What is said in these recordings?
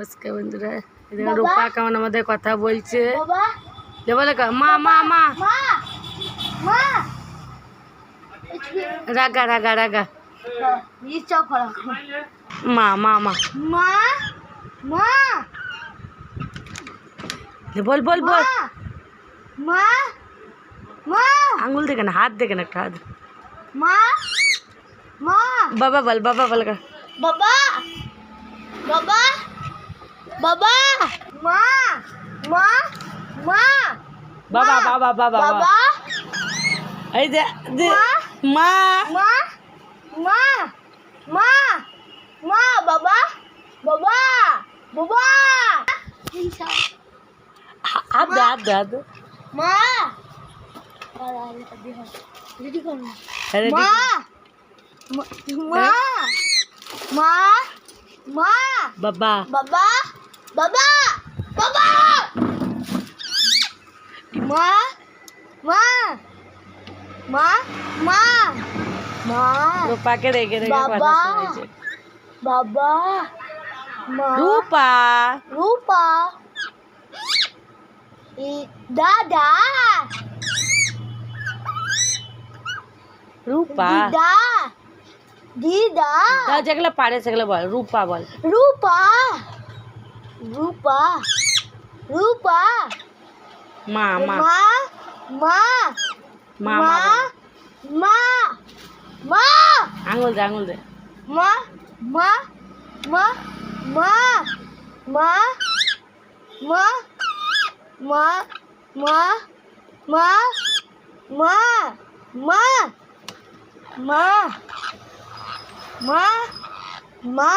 নমস্কার বন্ধুরা রূপা কেমন আমাদের কথা বলছে? বলে মা মা মা। রাগা রাগা রাগা। মা মা মা। মা মা। বল বল বল। মা মা আঙুল দেখে না হাত দেখে না একটা হাত। মা মা। বাবা বল বাবা বল বাবা বাবা। বাবা! মা! মা! মা! বাবা বাবা বাবা বাবা। এই যে মা! মা! মা! মা! মা! বাবা! বাবা! বাবা! হা- হাত দে হাত দে হাত দে মা! আরে মা! ঠিক- মা! মা! মা! বাবা। বাবা! বাবা বাবা! মা মা মা মা মা। রূপাকে রেখে রেখে কথা বাবা। শোনাইছে। বাবা মা। রূপা। রূপা। দাদা। রূপা। দিদা। দিদা যেগুলো পারে সেগুলো বল রূপা বল। রূপা। রূপা রূপা মা মা মা মা মা মা আঙুল দে আঙুল দে মা মা মা মা মা মা মা মা মা মা মা মা মা মা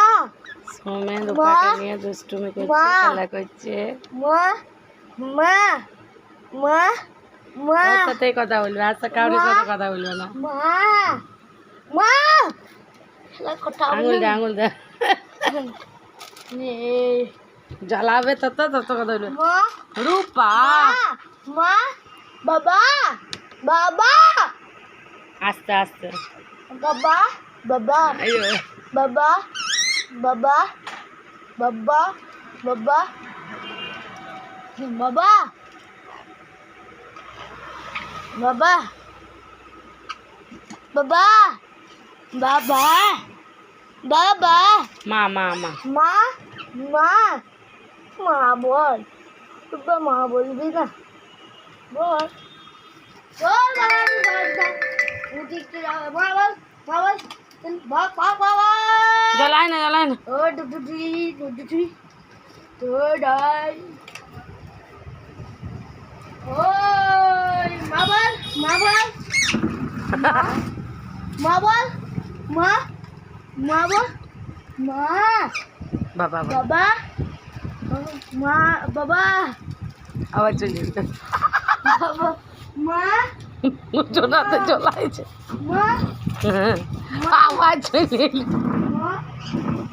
সৌমেন রূপাকে নিয়ে দুষ্টুমি করছে খেলা করছে। মা মা মা সাথেই কথা বলবে আর তো কারোর সাথে কথা বলবে না। মা মা। কথা আঙুল দে আঙুল দে। জ্বালাবে তত তত কথা বলবে। রূপা। মা বাবা বাবা। আস্তে আস্তে। বাবা বাবা বাবা। Baba, baba, baba, baba, baba, baba, baba, baba, ma, ma, ma, ma, ma, ma bol bina bol bol bol bol bol बोल ma, ma. Ma, ma. Ma, ma. জ্বলায় না জ্বলায় না। ও ডুডুডি ডুডুডি তো ডাই। ও মা বল মা বল। মা বল মা বাবা বাবা মা বাবা। আওয়াজ চলে বাবা মা। জোনাতে চলাইছে মা। হ্যাঁ, আওয়াজ চলে Thank you.